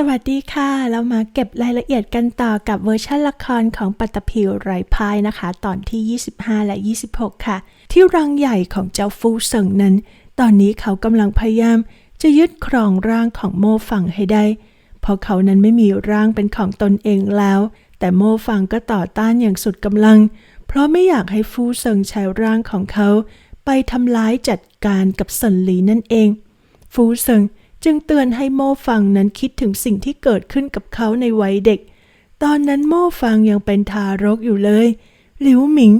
สวัสดีค่ะ เรามาเก็บรายละเอียดกันต่อกับเวอร์ชันละครของปัตตภีไรพายนะคะ ตอนที่ 25 และ 26 ค่ะ ที่รังใหญ่ของเจ้าฟูเซิงนั้น ตอนนี้เขากำลังพยายาม จะยึดครองร่างของโมฟังให้ได้ เพราะเขานั้นไม่มีร่างเป็นของตนเองแล้ว แต่โมฟังก็ต่อต้านอย่างสุดกำลัง เพราะไม่อยากให้ฟูเซิงใช้ร่างของเขา ไปทำร้ายจัดการกับสันหลีนั่นเอง ฟูเซิง จึงเตือนให้โม่ฟังนั้นคิดถึงสิ่งที่เกิดขึ้นกับเขาในวัยเด็ก ตอนนั้นโม่ฟังยังเป็นทารกอยู่เลย หลิวหมิง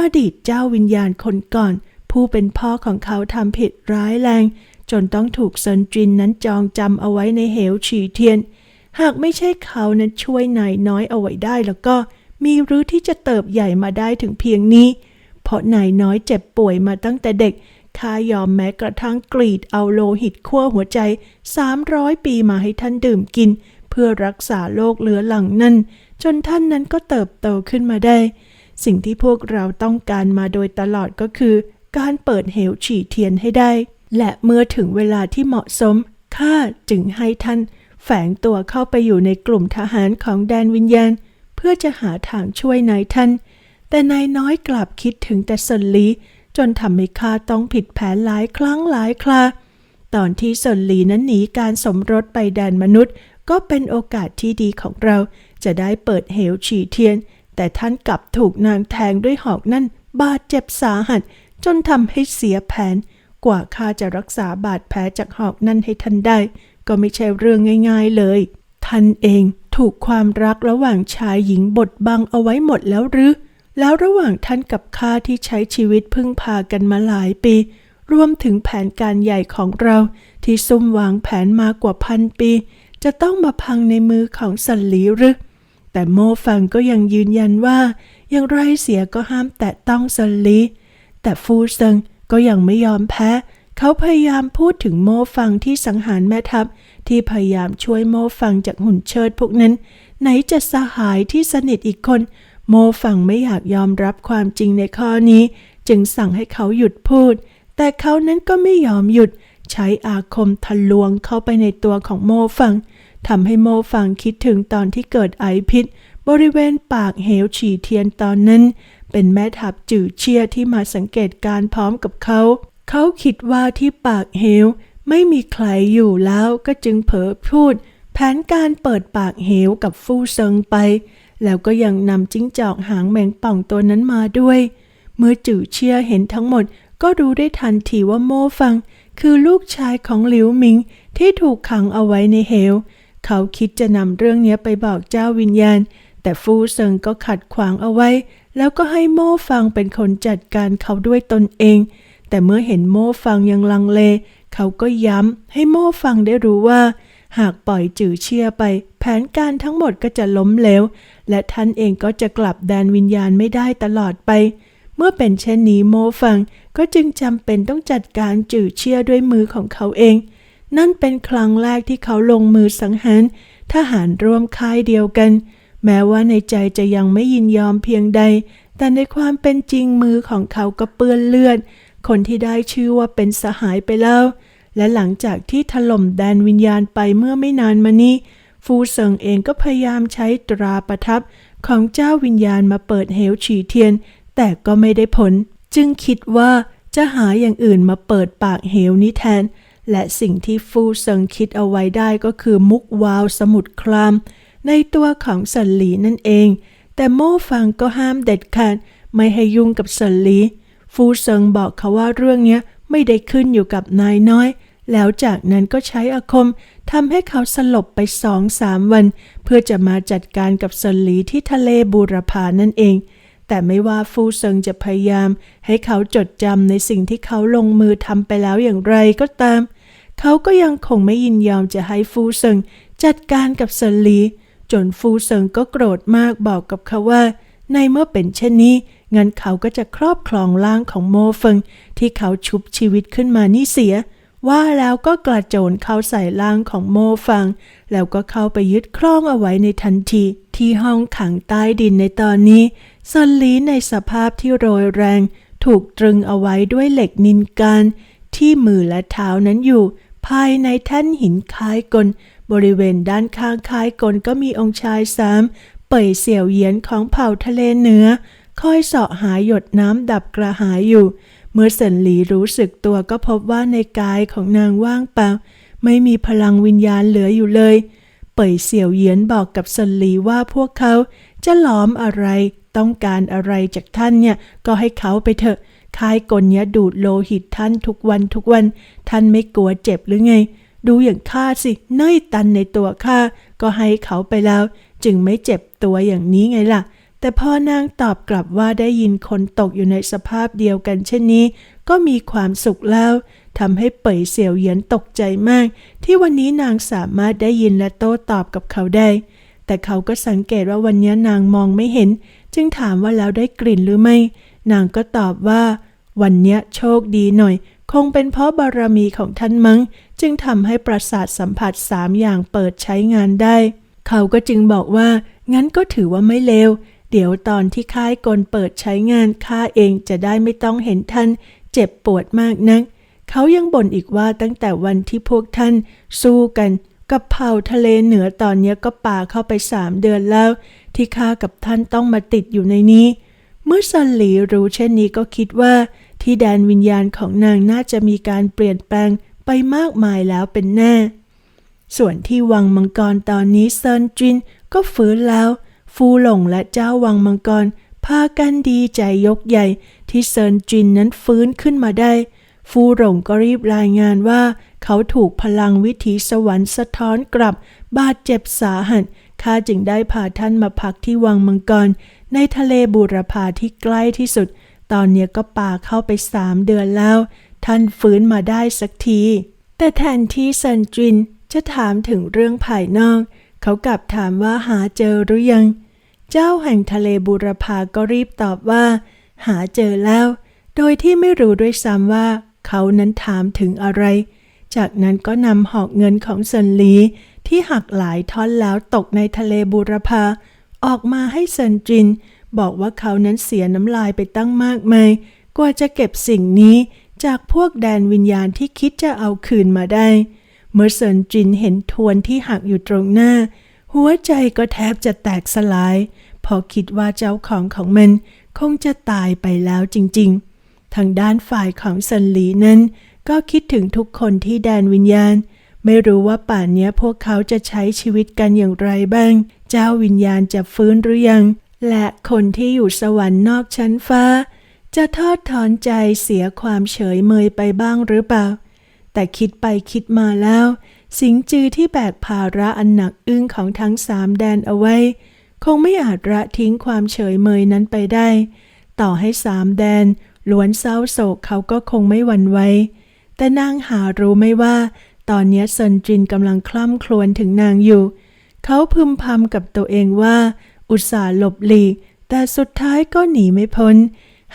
อดีตเจ้าวิญญาณคนก่อน ผู้เป็นพ่อของเขาทำผิดร้ายแรง จนต้องถูกเซินจินนั้นจองจำเอาไว้ในเหวฉีเทียน หากไม่ใช่เขานั้นช่วยนายน้อยเอาไว้ได้แล้วก็ มีรือที่จะเติบใหญ่มาได้ถึงเพียงนี้ เพราะนายน้อยเจ็บป่วยมาตั้งแต่เด็ก ข้ายอมแม้กระทั่งกรีดเอาโลหิตขั้วหัวใจ 300 ปีมาให้ท่านดื่มกิน เพื่อรักษาโรคเรื้อรังนั่น จนท่านนั้นก็เติบโตขึ้นมาได้ สิ่งที่พวกเราต้องการมาโดยตลอดก็คือ การเปิดเหวฉี่เทียนให้ได้ และเมื่อถึงเวลาที่เหมาะสมข้าจึงให้ท่าน แฝงตัวเข้าไปอยู่ในกลุ่มทหารของแดนวิญญาณ เพื่อจะหาทางช่วยนายท่าน แต่นายน้อยกลับคิดถึงแต่สนลี จนทำให้ข้าต้องผิดแผนหลายครั้งหลายครา ตอนที่สนหลีนั้นหนีการสมรสไปแดนมนุษย์ ก็เป็นโอกาสที่ดีของเรา จะได้เปิดเหวฉี่เทียน แต่ท่านกลับถูกนางแทงด้วยหอกนั่นบาดเจ็บสาหัส จนทำให้เสียแผน กว่าข้าจะรักษาบาดแผลจากหอกนั่นให้ท่านได้ ก็ไม่ใช่เรื่องง่าย ๆเลย ท่านเองถูกความรักระหว่างชายหญิงบดบังเอาไว้หมดแล้วหรือ แล้วระหว่างท่านกับข้าที่ใช้ชีวิตพึ่งพากันมาหลายปี รวมถึงแผนการใหญ่ของเราที่ซุ่มวางแผนมากว่าพันปี จะต้องมาพังในมือของสันหลีหรือ แต่โมฟังก็ยังยืนยันว่าอย่างไรเสียก็ห้ามแตะต้องสันหลี แต่ฟูเซิงก็ยังไม่ยอมแพ้ เขาพยายามพูดถึงโมฟังที่สังหารแม่ทัพ ที่พยายามช่วยโมฟังจากหุ่นเชิดพวกนั้น ไหนจะสหายที่สนิทอีกคน โมฟังไม่อยากยอมรับความจริงในข้อนี้ จึงสั่งให้เขาหยุดพูด แต่เขานั้นก็ไม่ยอมหยุด ใช้อาคมทะลวงเข้าไปในตัวของโมฟังทำให้โมฟังคิดถึงตอนที่เกิดไอพิษ บริเวณปากเหวฉี่เทียนตอนนั้น เป็นแม่ทัพจือเชียที่มาสังเกตการพร้อมกับเขา เขาคิดว่าที่ปากเหวไม่มีใครอยู่แล้วก็จึงเผลอพูด แผนการเปิดปากเหวกับฟู่เซิงไป แล้วก็ยังนำจิ้งจอกหางแมงป่องตัวนั้นมาด้วย เมื่อจือเชียเห็นทั้งหมดก็รู้ได้ทันทีว่าโม่ฟัง คือลูกชายของหลิวหมิงที่ถูกขังเอาไว้ในเหว เขาคิดจะนำเรื่องนี้ไปบอกเจ้าวิญญาณ แต่ฟูเซิงก็ขัดขวางเอาไว้ แล้วก็ให้โม่ฟังเป็นคนจัดการเขาด้วยตนเอง แต่เมื่อเห็นโม่ฟังยังลังเล เขาก็ย้ำให้โม่ฟังได้รู้ว่า หากปล่อยจื่อเชียไป แผนการทั้งหมดก็จะล้มเหลว และท่านเองก็จะกลับแดนวิญญาณไม่ได้ตลอดไป เมื่อเป็นเช่นนี้โมฟังก็จึงจำเป็นต้องจัดการจือเชียด้วยมือของเขาเอง นั่นเป็นครั้งแรกที่เขาลงมือสังหารทหารร่วมค่ายเดียวกัน แม้ว่าในใจจะยังไม่ยินยอมเพียงใด แต่ในความเป็นจริงมือของเขาก็เปื้อนเลือด คนที่ได้ชื่อว่าเป็นสหายไปแล้ว และหลังจากที่ถล่มแดนวิญญาณไปเมื่อไม่นานมานี้ ฟูเซิงเองก็พยายามใช้ตราประทับของเจ้าวิญญาณมาเปิดเหวฉีเทียน แต่ก็ไม่ได้ผล จึงคิดว่าจะหาอย่างอื่นมาเปิดปากเหวนี้แทน และสิ่งที่ฟูเซิงคิดเอาไว้ได้ก็คือมุกวาวสมุดคราม ในตัวของสันหลีนั่นเอง แต่โม่ฟังก็ห้ามเด็ดขาดไม่ให้ยุ่งกับสันหลี ฟูเซิงบอกเขาว่าเรื่องนี้ไม่ได้ขึ้นอยู่กับนายน้อย แล้วจากนั้นก็ใช้อาคมทำให้เขาสลบไปสองสามวัน เพื่อจะมาจัดการกับสนหลีที่ทะเลบูรพานั่นเอง แต่ไม่ว่าฟูเซิงจะพยายาม ให้เขาจดจำในสิ่งที่เขาลงมือทำไปแล้วอย่างไรก็ตาม เขาก็ยังคงไม่ยินยอมจะให้ฟูเซิงจัดการกับเซินหลี จนฟูเซิงก็โกรธมากบอกกับเขาว่า ในเมื่อเป็นเช่นนี้งั้นเขาก็จะครอบครองร่างของโมเฟิงที่เขาชุบชีวิตขึ้นมานี่เสีย ว่าแล้วก็กระโจนเข้าใส่ร่างของโมฟัง แล้วก็เข้าไปยึดครองเอาไว้ในทันที ที่ห้องขังใต้ดินในตอนนี้ซนลีในสภาพที่โรยแรง ถูกตรึงเอาไว้ด้วยเหล็กนินการที่มือและเท้านั้นอยู่ ภายในแท่นหินคล้ายกล บริเวณด้านข้างค่ายกลก็มีองค์ชายสามเป่ยเสี่ยวเยียนของเผ่าทะเลเหนือคอยเสาะหาหยดน้ำดับกระหายอยู่ เมื่อเซินหลีรู้สึกตัวก็พบว่าในกายของนางว่างเปล่า ไม่มีพลังวิญญาณเหลืออยู่เลย เป่ยเสี่ยวเหยียนบอกกับเซินหลีว่าพวกเขาจะหลอมอะไรต้องการอะไรจากท่านเนี่ยก็ให้เขาไปเถอะคายกลเนี้ยดูดโลหิตท่านทุกวันทุกวัน ท่านไม่กลัวเจ็บหรือไง ดูอย่างข้าสิเน่ยตันในตัวข้าก็ให้เขาไปแล้ว จึงไม่เจ็บตัวอย่างนี้ไงล่ะ แต่พ่อนางตอบกลับว่าได้ยินคนตกอยู่ในสภาพเดียวกันเช่นนี้ ก็มีความสุขแล้วทำให้เป่ยเสี่ยวเหยียนตกใจมาก ที่วันนี้นางสามารถได้ยินและโต้ตอบกับเขาได้ แต่เขาก็สังเกตว่าวันนี้นางมองไม่เห็น จึงถามว่าแล้วได้กลิ่นหรือไม่ นางก็ตอบว่า วันนี้โชคดีหน่อย คงเป็นเพราะบารมีของท่านมั้ง จึงทำให้ประสาทสัมผัสสามอย่างเปิดใช้งานได้ เขาก็จึงบอกว่า งั้นก็ถือว่าไม่เลว เดี๋ยวตอนที่ค่ายกลเปิดใช้งานข้าเองจะได้ไม่ต้องเห็นท่านเจ็บปวดมากนัก เขายังบ่นอีกว่าตั้งแต่วันที่พวกท่านสู้กันกับเผ่าทะเลเหนือตอนนี้ก็ป่าเข้าไปสามเดือนแล้ว ที่ข้ากับท่านต้องมาติดอยู่ในนี้ เมื่อซันหลีรู้เช่นนี้ก็คิดว่า ที่แดนวิญญาณของนางน่าจะมีการเปลี่ยนแปลงไปมากมายแล้วเป็นแน่ ส่วนที่วังมังกรตอนนี้เซินจินก็ฟื้นแล้ว ฟูหลงและเจ้าวังมังกรพากันดีใจยกใหญ่ที่เซินจินนั้นฟื้นขึ้นมาได้ ฟูหลงก็รีบรายงานว่า เขาถูกพลังวิถีสวรรค์สะท้อนกลับบาดเจ็บสาหัสข้าจึงได้พาท่านมาพักที่วังมังกร ในทะเลบูรพาที่ใกล้ที่สุด ตอนเนี้ยก็ป่าเข้าไปสามเดือนแล้ว ท่านฟื้นมาได้สักที แต่แทนที่เซินจินจะถามถึงเรื่องภายนอก เขากลับถามว่าหาเจอหรือยัง เจ้าแห่งทะเลบูรพาก็รีบตอบว่า หาเจอแล้ว โดยที่ไม่รู้ด้วยซ้ำว่า เขานั้นถามถึงอะไร จากนั้นก็นำหอกเงินของเซินหลีที่หักหลายท่อนแล้วตกในทะเลบูรพาออกมาให้เซินจิน บอกว่าเขานั้นเสียน้ำลายไปตั้งมากมายกว่าจะเก็บสิ่งนี้จากพวกแดนวิญญาณที่คิดจะเอาคืนมาได้ เมื่อเซินจินเห็นทวนที่หักอยู่ตรงหน้า หัวใจก็แทบจะแตกสลาย พอคิดว่าเจ้าของของมันคงจะตายไปแล้วจริงๆ ทางด้านฝ่ายของเซินหลีนั้น ก็คิดถึงทุกคนที่แดนวิญญาณ ไม่รู้ว่าป่านนี้พวกเขาจะใช้ชีวิตกันอย่างไรบ้าง เจ้าวิญญาณจะฟื้นหรือยัง และคนที่อยู่สวรรค์นอกชั้นฟ้า จะทอดถอนใจเสียความเฉยเมยไปบ้างหรือเปล่า แต่คิดไปคิดมาแล้ว สิงจือที่แบกภาระอันหนักอึ้งของทั้งสามแดนเอาไว้ คงไม่อาจละทิ้งความเฉยเมยนั้นไปได้ ต่อให้สามแดนล้วนเศร้าโศกเขาก็คงไม่หวั่นไหวแต่นางหารู้ไม่ว่า ตอนนี้เซินจินกำลังคล่ำครวญถึงนางอยู่ เขาพึมพำกับตัวเองว่า อุตส่าห์หลบหลีก แต่สุดท้ายก็หนีไม่พ้น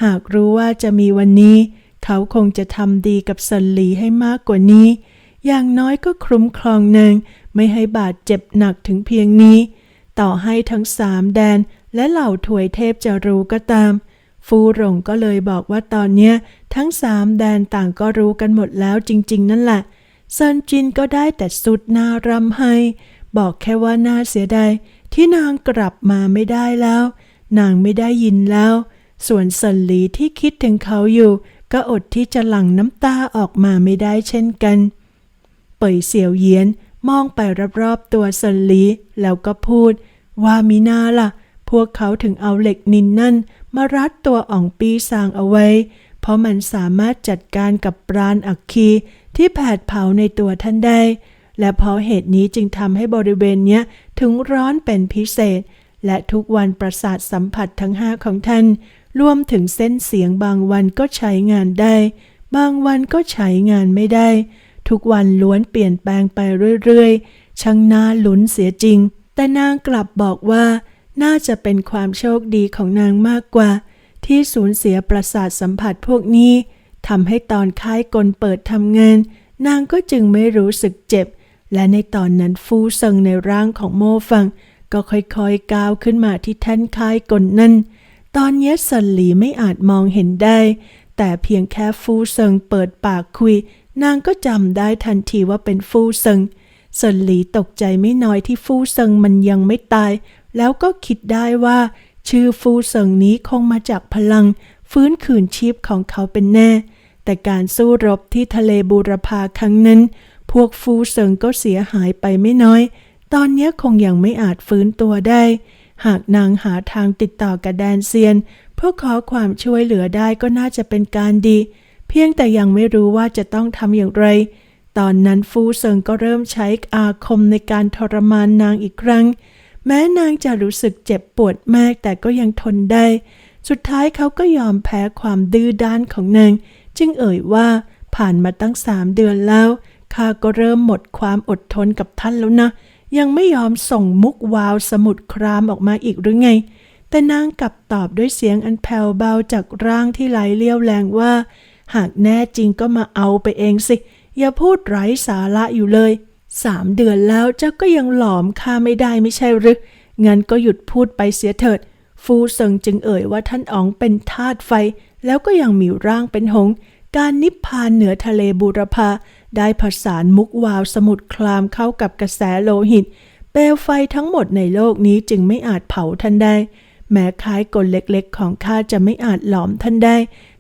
หากรู้ว่าจะมีวันนี้ เขาคงจะทำดีกับเซินหลีให้มากกว่านี้ อย่างน้อยก็คุ้มครองนางไม่ให้บาดเจ็บหนักถึงเพียงนี้ ต่อให้ทั้งสามแดนและเหล่าถวยเทพจะรู้ก็ตาม ฟูหลงก็เลยบอกว่าตอนเนี้ยทั้งสามแดนต่างก็รู้กันหมดแล้วจริง ๆ นั่นแหละเซินจินก็ได้แต่สุดหน้ารำให้ บอกแค่ว่าน่าเสียดายที่นางกลับมาไม่ได้แล้ว นางไม่ได้ยินแล้ว ส่วนเซินหลีที่คิดถึงเขาอยู่ ก็อดที่จะหลั่งน้ำตาออกมาไม่ได้เช่นกัน เปยเสี่ยวเยียนมองไปรอบๆตัวเซินลีแล้วก็พูด ว่ามีนาล่ะ พวกเขาถึงเอาเหล็กนินนั่น มารัดตัวอ่องปีซางเอาไว้ เพราะมันสามารถจัดการกับปราณอักคีที่แผดเผาในตัวท่านได้ และเพราะเหตุนี้จึงทำให้บริเวณเนี้ยถึงร้อนเป็นพิเศษ และทุกวันประสาทสัมผัสทั้งห้าของท่าน รวมถึงเส้นเสียงบางวันก็ใช้งานได้ บางวันก็ใช้งานไม่ได้ ทุกวันล้วนเปลี่ยนแปลงไปเรื่อยๆ ช่างน่าลุ้นเสียจริง แต่นางกลับบอกว่า น่าจะเป็นความโชคดีของนางมากกว่า ที่สูญเสียประสาทสัมผัสพวกนี้ทำให้ตอนค่ายกลเปิดทำงาน นางก็จึงไม่รู้สึกเจ็บ และในตอนนั้นฟูเซิงในร่างของโมฟัง ก็ค่อยๆก้าวขึ้นมาที่แท่นค่ายกลนั่น ตอนนี้สันหลีไม่อาจมองเห็นได้ แต่เพียงแค่ฟูเซิงเปิดปากคุย นางก็จำได้ทันทีว่าเป็นฟูเซิงเซินหลีตกใจไม่น้อยที่ฟู่เซิงมันยังไม่ตาย แล้วก็คิดได้ว่า ชื่อฟู่เซิงนี้คงมาจากพลัง ฟื้นคืนชีพของเขาเป็นแน่ แต่การสู้รบที่ทะเลบูรพาครั้งนั้น พวกฟู่เซิงก็เสียหายไปไม่น้อย ตอนนี้คงยังไม่อาจฟื้นตัวได้ หากนางหาทางติดต่อกับแดนเซียน เพื่อขอความช่วยเหลือได้ก็น่าจะเป็นการดี เพียงแต่ยังไม่รู้ว่าจะต้องทำอย่างไร ตอนนั้นฟูเซิงก็เริ่มใช้อาคมในการทรมานนางอีกครั้ง แม้นางจะรู้สึกเจ็บปวดมากแต่ก็ยังทนได้ สุดท้ายเขาก็ยอมแพ้ความดื้อด้านของนาง จึงเอ่ยว่าผ่านมาตั้งสามเดือนแล้วข้าก็เริ่มหมดความอดทนกับท่านแล้วนะ ยังไม่ยอมส่งมุกวาวสมุดครามออกมาอีกหรือไง แต่นางกลับตอบด้วยเสียงอันแผ่วเบาจากร่างที่ไหลเลี้ยวแรงว่า หากแน่จริงก็มาเอาไปเองสิ อย่าพูดไร้สาระอยู่เลย สามเดือนแล้วเจ้าก็ยังหลอมข้าไม่ได้ไม่ใช่หรือ งั้นก็หยุดพูดไปเสียเถิด ฟูเซิงจึงเอ่ยว่าท่านอ๋องเป็นธาตุไฟ แล้วก็ยังมีร่างเป็นหง การนิพพานเหนือทะเลบูรพาได้ผสานมุกวาวสมุดคลามเข้ากับกระแสโลหิต เปลวไฟทั้งหมดในโลกนี้จึงไม่อาจเผาท่านได้ แม้คล้ายกลเล็กๆ ของข้าจะไม่อาจหลอมท่านได้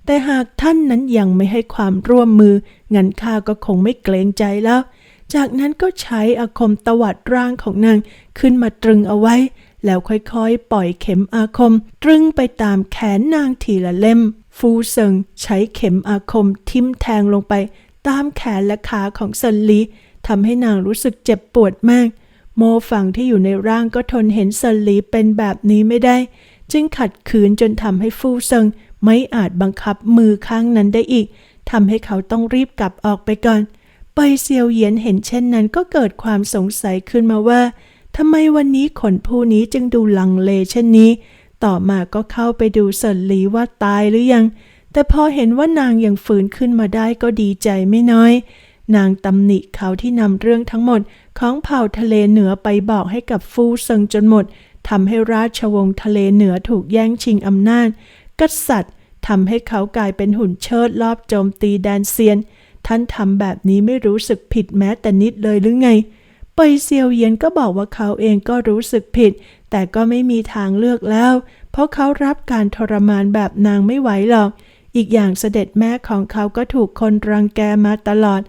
แต่หากท่านนั้นยังไม่ให้ความร่วมมือ งั้นข้าก็คงไม่เกรงใจแล้ว จากนั้นก็ใช้อาคมตวัดร่างของนางขึ้นมาตรึงเอาไว้ แล้วค่อยๆ ปล่อยเข็มอาคม ตรึงไปตามแขนนางทีละเล่ม ฟูเซิงใช้เข็มอาคมทิ่มแทงลงไป ตามแขนและขาของเซินลีทำให้นางรู้สึกเจ็บปวดมาก โมฝั่งที่อยู่ในร่างก็ทนเห็นเซินลีเป็นแบบนี้ไม่ได้ จึงขัดขืนจนทำให้ฟูเซิง ไม่อาจบังคับมือข้างนั้นได้อีกทำให้เขาต้องรีบกลับออกไปก่อน ไปเซียวเหยียนเห็นเช่นนั้นก็เกิดความสงสัยขึ้นมาว่าทำไมวันนี้คนผู้นี้จึงดูลังเลเช่นนี้ ต่อมาก็เข้าไปดูเซินหลีว่าตายหรือยัง แต่พอเห็นว่านางยังฝืนขึ้นมาได้ก็ดีใจไม่น้อย นางตำหนิเขาที่นำเรื่องทั้งหมดของเผ่าทะเลเหนือไปบอกให้กับฟูเซิงจนหมดทำให้ราชวงศ์ทะเลเหนือถูกแย่งชิงอำนาจ กษัตริย์ทำให้เขากลายเป็นหุ่นเชิดรอบโจมตีแดนเซียน ท่านทำแบบนี้ไม่รู้สึกผิดแม้แต่นิดเลยหรือไง เปยเซียวเยียนก็บอกว่าเขาเองก็รู้สึกผิด แต่ก็ไม่มีทางเลือกแล้ว เพราะเขารับการทรมานแบบนางไม่ไหวหรอก อีกอย่างเสด็จแม่ของเขาก็ถูกคนรังแกมาตลอด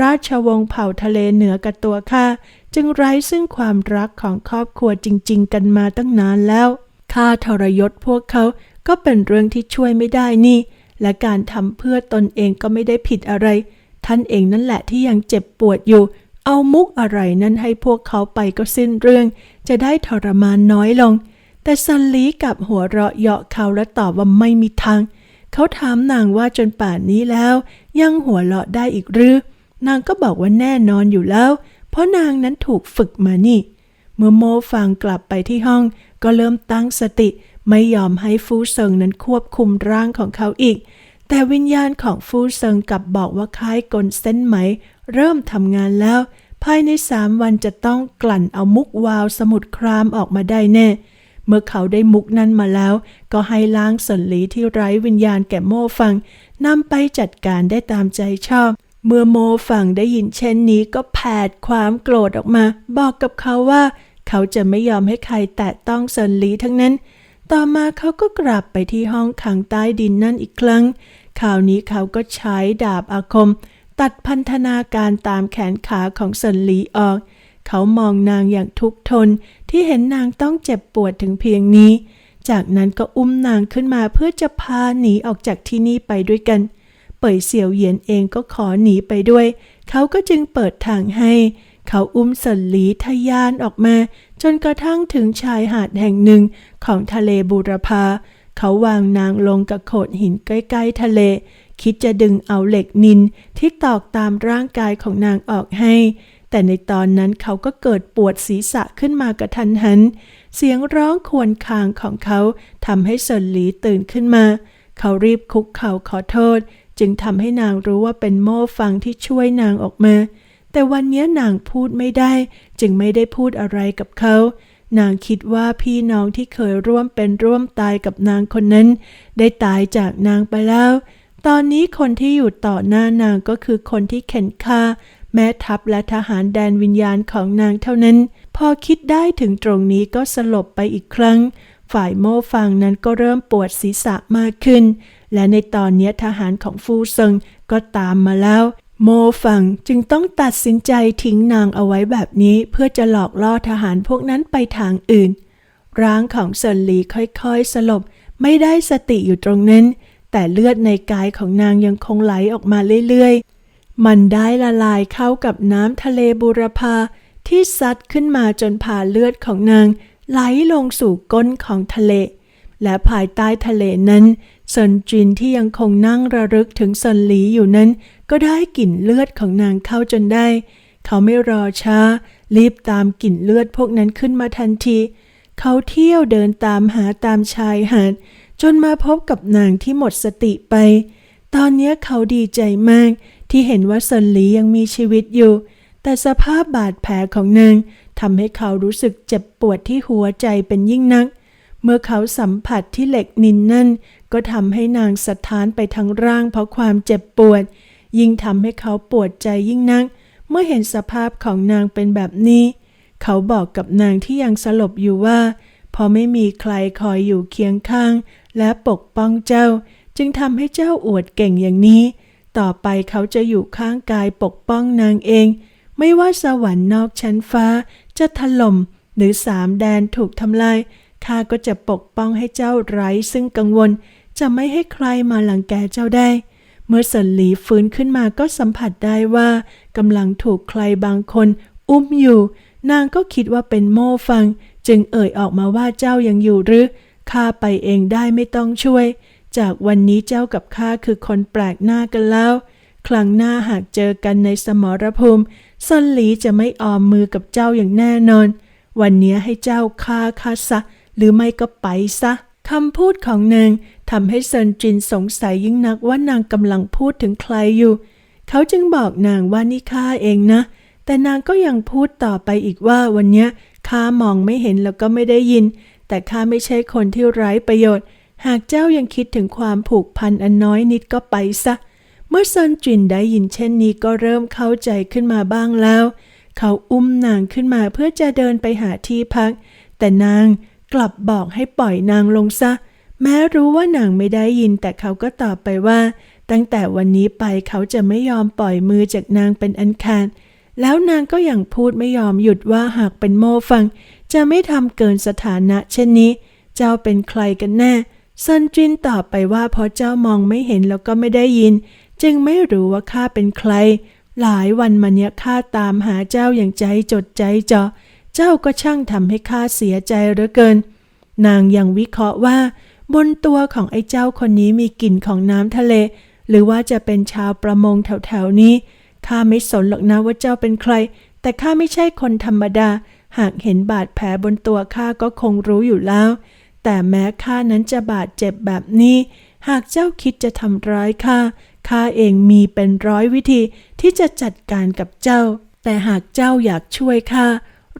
ราชวงศ์เผ่าทะเลเหนือกับตัวข้าจึงไร้ซึ่งความรักของครอบครัวจริง ๆ กันมาตั้งนานแล้วข้าทรยศพวกเขา ก็เป็นเรื่องที่ช่วยไม่ได้นี่ และการทำเพื่อตนเองก็ไม่ได้ผิดอะไร ท่านเองนั่นแหละที่ยังเจ็บปวดอยู่ เอามุกอะไรนั้นให้พวกเขาไปก็สิ้นเรื่อง จะได้ทรมานน้อยลง แต่ซันลีกับหัวเราะเยาะเขาและตอบว่าไม่มีทาง เขาถามนางว่าจนป่านนี้แล้ว ยังหัวเราะได้อีกหรือนางก็บอกว่าแน่นอนอยู่แล้ว เพราะนางนั้นถูกฝึกมานี่ เมื่อโมฟังกลับไปที่ห้องก็เริ่มตั้งสติ ไม่ยอมให้ฟูเซิงนั้นควบคุมร่างของเขาอีก แต่วิญญาณของฟูเซิงกลับบอกว่าคล้ายกลเส้นไหม เริ่มทำงานแล้ว ภายในสามวันจะต้องกลั่นเอามุกวาวสมุดครามออกมาได้แน่ เมื่อเขาได้มุกนั้นมาแล้ว ก็ให้ล้างสนหลีที่ไร้วิญญาณแก่โม่ฟังนำไปจัดการได้ตามใจชอบเมื่อโมฟังได้ยินเช่นนี้ก็แผดความโกรธออกมา บอกกับเขาว่า เขาจะไม่ยอมให้ใครแตะต้องเซินหลีทั้งนั้น ต่อมาเขาก็กลับไปที่ห้องขังใต้ดินนั่นอีกครั้ง คราวนี้เขาก็ใช้ดาบอาคม ตัดพันธนาการตามแขนขาของเซินหลีออก เขามองนางอย่างทุกทนที่เห็นนางต้องเจ็บปวดถึงเพียงนี้ จากนั้นก็อุ้มนางขึ้นมาเพื่อจะพาหนีออกจากที่นี่ไปด้วยกัน เป่ยเสี่ยวเหยียนเองก็ขอหนีไปด้วย เขาก็จึงเปิดทางให้ เขาอุ้มสินหลีทะยานออกมา จนกระทั่งถึงชายหาดแห่งหนึ่งของทะเลบูรพา เขาวางนางลงกับโขดหินใกล้ๆทะเล คิดจะดึงเอาเหล็กนินที่ตอกตามร่างกายของนางออกให้ แต่ในตอนนั้นเขาก็เกิดปวดศีรษะขึ้นมากระทันหัน เสียงร้องควญคางของเขาทำให้เซินหลีตื่นขึ้นมา เขารีบคุกเข่าขอโทษ จึงทำให้นางรู้ว่าเป็นโม่ฟังที่ช่วยนางออกมา แต่วันนี้นางพูดไม่ได้ จึงไม่ได้พูดอะไรกับเขา นางคิดว่าพี่น้องที่เคยร่วมเป็นร่วมตายกับนางคนนั้น ได้ตายจากนางไปแล้ว ตอนนี้คนที่อยู่ต่อหน้านางก็คือคนที่เข็นฆ่า แม่ทัพและทหารแดนวิญญาณของนางเท่านั้น พอคิดได้ถึงตรงนี้ก็สลบไปอีกครั้งฝ่ายโม่ฟังนั้นก็เริ่มปวดศีรษะมากขึ้น และในตอนนี้ทหารของฟูเซิงก็ตามมาแล้ว โมฟังจึงต้องตัดสินใจทิ้งนางเอาไว้แบบนี้เพื่อจะหลอกล่อทหารพวกนั้นไปทางอื่น ร่างของเซินหลีค่อยๆ สลบไม่ได้สติอยู่ตรงนั้น แต่เลือดในกายของนางยังคงไหลออกมาเรื่อยๆ มันได้ละลายเข้ากับน้ำทะเลบูรพาที่ซัดขึ้นมาจนผ่าเลือดของนางไหลลงสู่ก้นของทะเล และภายใต้ทะเลนั้น เซินจินที่ยังคงนั่งระลึกถึงเซินหลีอยู่นั้น ก็ได้กลิ่นเลือดของนางเข้าจนได้ เขาไม่รอช้า รีบตามกลิ่นเลือดพวกนั้นขึ้นมาทันที เขาเที่ยวเดินตามหาตามชายหาดจนมาพบกับนางที่หมดสติไป ตอนนี้เขาดีใจมากที่เห็นว่าเซินหลียังมีชีวิตอยู่ แต่สภาพบาดแผลของนางทำให้เขารู้สึกเจ็บปวดที่หัวใจเป็นยิ่งนัก เมื่อเขาสัมผัสที่เหล็กนินนั่น ก็ทำให้นางสะท้านไปทั้งร่างเพราะความเจ็บปวด ยิ่งทำให้เขาปวดใจยิ่งนัก เมื่อเห็นสภาพของนางเป็นแบบนี้ เขาบอกกับนางที่ยังสลบอยู่ว่า พอไม่มีใครคอยอยู่เคียงข้าง และปกป้องเจ้า จึงทำให้เจ้าอวดเก่งอย่างนี้ ต่อไปเขาจะอยู่ข้างกายปกป้องนางเอง ไม่ว่าสวรรค์นอกชั้นฟ้าจะถล่มหรือสามแดนถูกทำลายข้าก็จะปกป้องให้เจ้าไร้ซึ่งกังวล จะไม่ให้ใครมาหลังแกเจ้าได้ เมื่อสันหลีฟื้นขึ้นมาก็สัมผัสได้ว่ากำลังถูกใครบางคนอุ้มอยู่ นางก็คิดว่าเป็นโม่ฟัง จึงเอ่ยออกมาว่าเจ้ายังอยู่หรือข้าไปเองได้ไม่ต้องช่วย จากวันนี้เจ้ากับข้าคือคนแปลกหน้ากันแล้ว ครั้งหน้าหากเจอกันในสมรภูมิซันหลีจะไม่ออมมือกับเจ้าอย่างแน่นอน วันนี้ให้เจ้าฆ่าข้าซะหรือไม่ก็ไปซะ คำพูดของนางทำให้เซินจินสงสัยยิ่งนักว่านางกำลังพูดถึงใครอยู่ เขาจึงบอกนางว่านี่ข้าเองนะ แต่นางก็ยังพูดต่อไปอีกว่าวันนี้ข้ามองไม่เห็นแล้วก็ไม่ได้ยิน แต่ข้าไม่ใช่คนที่ไร้ประโยชน์ หากเจ้ายังคิดถึงความผูกพันอันน้อยนิดก็ไปซะ เมื่อเซินจินได้ยินเช่นนี้ก็เริ่มเข้าใจขึ้นมาบ้างแล้ว เขาอุ้มนางขึ้นมาเพื่อจะเดินไปหาที่พัก แต่นาง กลับบอกให้ปล่อยนางลงซะ แม้รู้ว่านางไม่ได้ยินแต่เขาก็ตอบไปว่า ตั้งแต่วันนี้ไปเขาจะไม่ยอมปล่อยมือจากนางเป็นอันขาดแล้วนางก็ยังพูดไม่ยอมหยุดว่าหากเป็นโมฟัง จะไม่ทำเกินสถานะเช่นนี้ เจ้าเป็นใครกันแน่ซันจินตอบไปว่าเพราะเจ้ามองไม่เห็นแล้วก็ไม่ได้ยิน จึงไม่รู้ว่าข้าเป็นใคร หลายวันมาเนี้ยข้าตามหาเจ้าอย่างใจจดใจจ่อ เจ้าก็ช่างทำให้ข้าเสียใจเหลือเกิน นางยังวิเคราะห์ว่า บนตัวของไอ้เจ้าคนนี้มีกลิ่นของน้ำทะเล หรือว่าจะเป็นชาวประมงแถวๆนี้ข้าไม่สนหรอกนะว่าเจ้าเป็นใคร แต่ข้าไม่ใช่คนธรรมดา หากเห็นบาดแผลบนตัวข้าก็คงรู้อยู่แล้ว แต่แม้ข้านั้นจะบาดเจ็บแบบนี้ หากเจ้าคิดจะทำร้ายข้าข้าเองมีเป็นร้อยวิธีที่จะจัดการกับเจ้า แต่หากเจ้าอยากช่วยข้า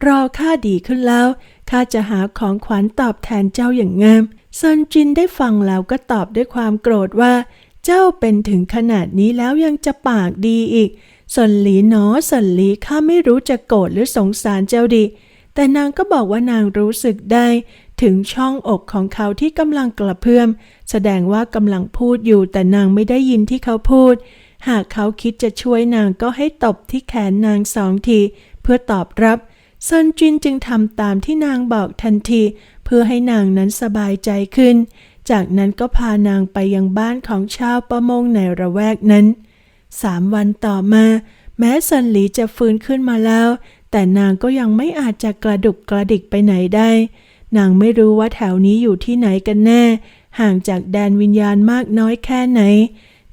รอข้าดีขึ้นแล้วข้าจะหาของขวัญตอบแทนเจ้าอย่างงามซินจินได้ฟังแล้วก็ตอบด้วยความโกรธว่า เจ้าเป็นถึงขนาดนี้แล้วยังจะปากดีอีกส่วนหลีหนอส่วนหลีข้าไม่รู้จะโกรธหรือสงสารเจ้าดี แต่นางก็บอกว่านางรู้สึกได้ ถึงช่องอกของเขาที่กำลังกระเพื่อม แสดงว่ากำลังพูดอยู่แต่นางไม่ได้ยินที่เขาพูด หากเขาคิดจะช่วยนางก็ให้ตบที่แขนนางสองที เพื่อตอบรับ ซินจินจึงทำตามที่นางบอกทันที เพื่อให้นางนั้นสบายใจขึ้น จากนั้นก็พานางไปยังบ้านของชาวประมงในระแวกนั้นสามวันต่อมา แม้ซันหลีจะฟื้นขึ้นมาแล้ว แต่นางก็ยังไม่อาจจะกระดุกกระดิกไปไหนได้ นางไม่รู้ว่าแถวนี้อยู่ที่ไหนกันแน่ ห่างจากแดนวิญญาณมากน้อยแค่ไหน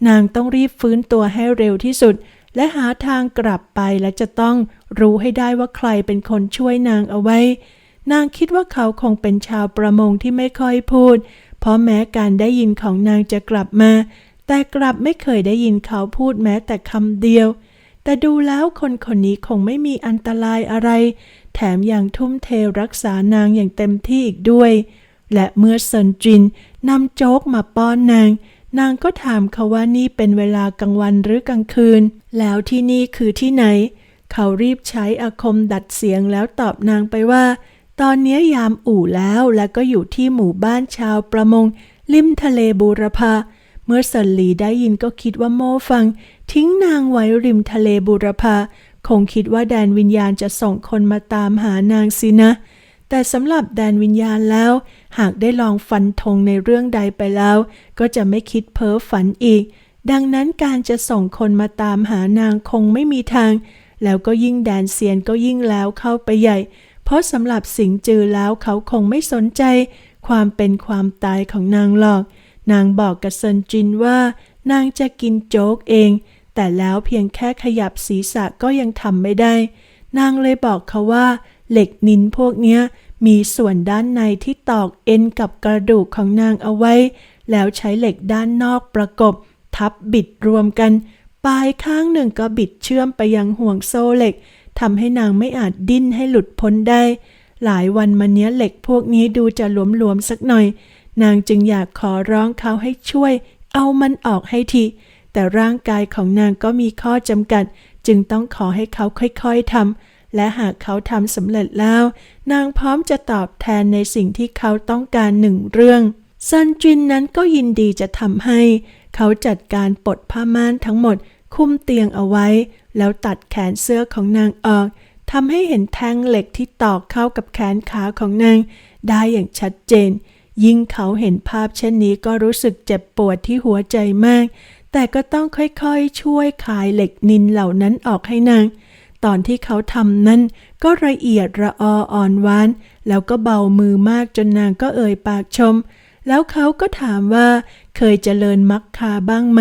นางต้องรีบฟื้นตัวให้เร็วที่สุด และหาทางกลับไปและจะต้องรู้ให้ได้ว่าใครเป็นคนช่วยนางเอาไว้ นางคิดว่าเขาคงเป็นชาวประมงที่ไม่ค่อยพูด เพราะแม้การได้ยินของนางจะกลับมา แต่กลับไม่เคยได้ยินเขาพูดแม้แต่คำเดียว แต่ดูแล้วคนคนนี้คงไม่มีอันตรายอะไร แถมยังทุ่มเทรักษานางอย่างเต็มที่อีกด้วย และเมื่อเซินจินนำโจ๊กมาป้อนนาง นางก็ถามเขาว่านี่เป็นเวลากลางวันหรือกลางคืน แล้วที่นี่คือที่ไหน เขารีบใช้อาคมดัดเสียงแล้วตอบนางไปว่า ตอนนี้ยยามอู่แล้วและก็อยู่ที่หมู่บ้านชาวประมง ริมทะเลบูรพาเมื่อสันหลีได้ยินก็คิดว่าโม่ฟัง ทิ้งนางไว้ริมทะเลบูรพาคงคิดว่าแดนวิญญาณจะส่งคนมาตามหานางสินะ แต่สำหรับแดนวิญญาณแล้ว หากได้ลองฟันธงในเรื่องใดไปแล้ว ก็จะไม่คิดเพ้อฝันอีก ดังนั้นการจะส่งคนมาตามหานางคงไม่มีทาง แล้วก็ยิ่งแดนเซียนก็ยิ่งแล้วเข้าไปใหญ่ เพราะสำหรับสิงจือแล้วเขาคงไม่สนใจ ความเป็นความตายของนางหรอก นางบอกกับเซินจินว่า นางจะกินโจ๊กเอง แต่แล้วเพียงแค่ขยับศีรษะก็ยังทำไม่ได้ นางเลยบอกเขาว่า เหล็กนินพวกเนี้ยมีส่วนด้านในที่ตอกเอ็นกับกระดูกของนางเอาไว้ แล้วใช้เหล็กด้านนอกประกบ ทับบิดรวมกัน ปลายข้างหนึ่งก็บิดเชื่อมไปยังห่วงโซ่เหล็กทำให้นางไม่อาจดิ้นให้หลุดพ้นได้ หลายวันมาเนี้ยเหล็กพวกนี้ดูจะหลวมๆสักหน่อย นางจึงอยากขอร้องเขาให้ช่วย เอามันออกให้ทีแต่ร่างกายของนางก็มีข้อจำกัด จึงต้องขอให้เขาค่อยๆทำ และหากเขาทำสำเร็จแล้ว นางพร้อมจะตอบแทนในสิ่งที่เขาต้องการหนึ่งเรื่องซันจินนั้นก็ยินดีจะทำให้ เขาจัดการปลดผ้าม่านทั้งหมด คุมเตียงเอาไว้ แล้วตัดแขนเสื้อของนางออกทำให้เห็นแท่งเหล็กที่ตอกเข้ากับแขนขาของนาง ได้อย่างชัดเจน ยิ่งเขาเห็นภาพเช่นนี้ก็รู้สึกเจ็บปวดที่หัวใจมาก แต่ก็ต้องค่อยๆ ช่วยขายเหล็กนินเหล่านั้นออกให้นาง ตอนที่เขาทำนั้น ก็ละเอียดระอออ่อนหวาน แล้วก็เบามือมากจนนางก็เอ่ยปากชม แล้วเขาก็ถามว่า เคยเจริญมักคาบ้างไหม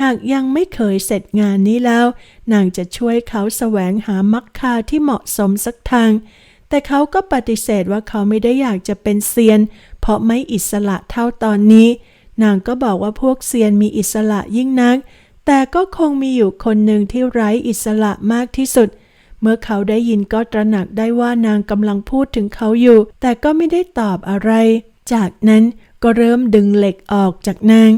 หากยังไม่เคยเสร็จงานนี้แล้ว นางจะช่วยเขาแสวงหามักคาที่เหมาะสมสักทาง แต่เขาก็ปฏิเสธว่าเขาไม่ได้อยากจะเป็นเซียน เพราะไม่อิสระเท่าตอนนี้ นางก็บอกว่าพวกเซียนมีอิสระยิ่งนัก แต่ก็คงมีอยู่คนหนึ่งที่ไร้อิสระมากที่สุด เมื่อเขาได้ยินก็ตระหนักได้ว่านางกำลังพูดถึงเขาอยู่ แต่ก็ไม่ได้ตอบอะไร จากนั้นก็เริ่มดึงเหล็กออกจากนาง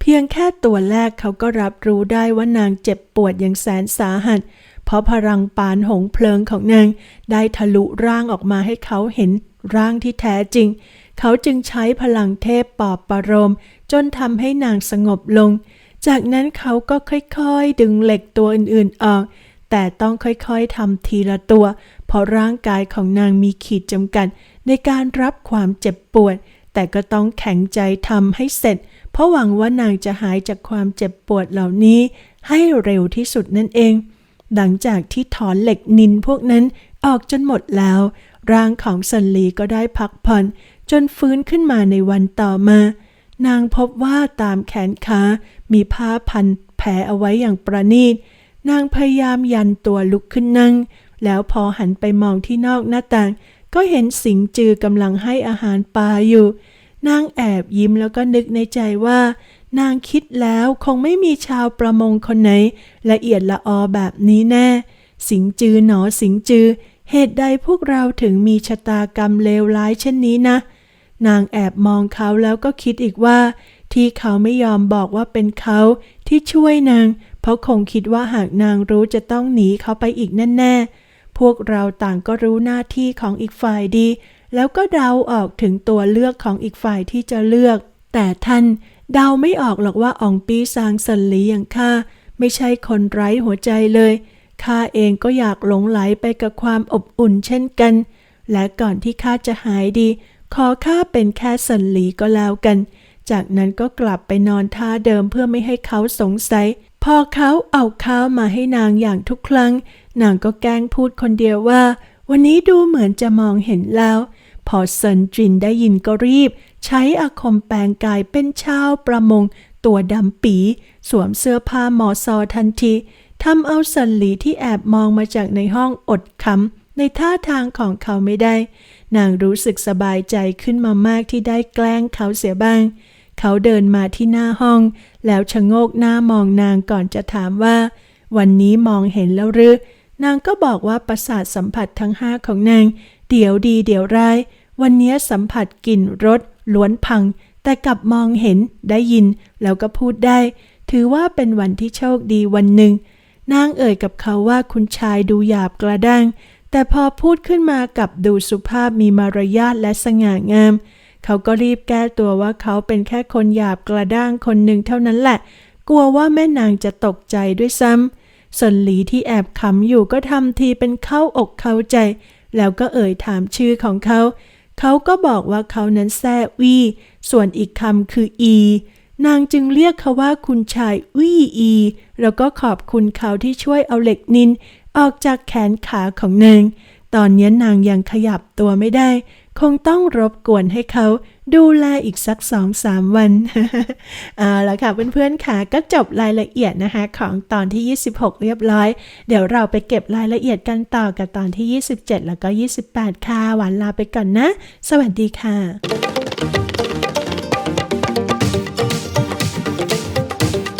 เพียงแค่ตัวแรกเขาก็รับรู้ได้ว่านางเจ็บปวดอย่างแสนสาหัส เพราะพลังปานหงเพลิงของนาง ได้ทะลุร่างออกมาให้เขาเห็นร่างที่แท้จริง เขาจึงใช้พลังเทพปอบประโลมจนทำให้นางสงบลง จากนั้นเขาก็ค่อยๆ ดึงเหล็กตัวอื่นๆออก แต่ต้องค่อยๆทำทีละตัว เพราะร่างกายของนางมีขีดจำกัด ในการรับความเจ็บปวด แต่ก็ต้องแข็งใจทำให้เสร็จ เพราะหวังว่านางจะหายจากความเจ็บปวดเหล่านี้ ให้เร็วที่สุดนั่นเอง หลังจากที่ถอนเหล็กนินพวกนั้นออกจนหมดแล้ว ร่างของสันลีก็ได้พักผ่อน จนฟื้นขึ้นมาในวันต่อมา นางพบว่าตามแขนขามีผ้าพันแผลเอาไว้อย่างประณีต นางพยายามยันตัวลุกขึ้นนั่ง แล้วพอหันไปมองที่นอกหน้าต่าง ก็เห็นสิงจือกำลังให้อาหารปลาอยู่ นางแอบยิ้มแล้วก็นึกในใจว่า นางคิดแล้วคงไม่มีชาวประมงคนไหน ละเอียดละออแบบนี้แน่ สิงจือหนอสิงจือ เหตุใดพวกเราถึงมีชะตากรรมเลวร้ายเช่นนี้นะ นางแอบมองเขาแล้วก็คิดอีกว่า ที่เขาไม่ยอมบอกว่าเป็นเขาที่ช่วยนาง เพราะคงคิดว่าหากนางรู้จะต้องหนีเขาไปอีกแน่ๆ พวกเราต่างก็รู้หน้าที่ของอีกฝ่ายดี แล้วก็เดาออกถึงตัวเลือกของอีกฝ่ายที่จะเลือก แต่ท่านเดาไม่ออกหรอกว่าอองปีซางสันหลีอย่างข้าไม่ใช่คนไร้หัวใจเลยข้าเองก็อยากหลงไหลไปกับความอบอุ่นเช่นกัน และก่อนที่ข้าจะหายดี ขอข้าเป็นแค่สันหลีก็แล้วกัน จากนั้นก็กลับไปนอนท่าเดิมเพื่อไม่ให้เขาสงสัย พอเขาเอาข้าวมาให้นางอย่างทุกครั้ง นางก็แกล้งพูดคนเดียวว่า วันนี้ดูเหมือนจะมองเห็นแล้ว พอเซินจินได้ยินก็รีบ ใช้อาคมแปลงกายเป็นชาวประมง ตัวดำปี สวมเสื้อผ้าหมอซอทันทีทำเอาสันหลีที่แอบมองมาจากในห้องอดคำในท่าทางของเขาไม่ได้ นางรู้สึกสบายใจขึ้นมามากที่ได้แกล้งเขาเสียบ้าง เขาเดินมาที่หน้าห้อง แล้วชะโงกหน้ามองนางก่อนจะถามว่า วันนี้มองเห็นแล้วหรือนางก็บอกว่าประสาทสัมผัสทั้งห้าของนาง เดี๋ยวดีเดี๋ยวร้าย วันนี้สัมผัสกลิ่นรสล้วนพัง แต่กลับมองเห็นได้ยิน แล้วก็พูดได้ ถือว่าเป็นวันที่โชคดีวันหนึ่งนางเอ่ยกับเขาว่าคุณชายดูหยาบกระด้าง แต่พอพูดขึ้นมากับดูสุภาพมีมารยาทและสง่างาม เขาก็รีบแก้ตัวว่าเขาเป็นแค่คนหยาบกระด้างคนหนึ่งเท่านั้นแหละ กลัวว่าแม่นางจะตกใจด้วยซ้ำส่วนหลีที่แอบขำอยู่ก็ทำทีเป็นเข้าอกเข้าใจ แล้วก็เอ่ยถามชื่อของเขา เขาก็บอกว่าเขานั้นแซ่วีส่วนอีกคำคืออีนางจึงเรียกเขาว่าคุณชายวี่อี แล้วก็ขอบคุณเขาที่ช่วยเอาเหล็กนิน ออกจากแขนขาของนาง ตอนนี้นางยังขยับตัวไม่ได้ คงต้องรบกวนให้เขาดูแลอีกสักสองสามวันเอาละค่ะเพื่อนๆค่ะก็จบรายละเอียดนะคะของตอนที่ 26 เรียบร้อย เดี๋ยวเราไปเก็บรายละเอียดกันต่อกับตอนที่ 27 แล้วก็ 28 ค่ะ หวานลาไปก่อนนะ สวัสดีค่ะ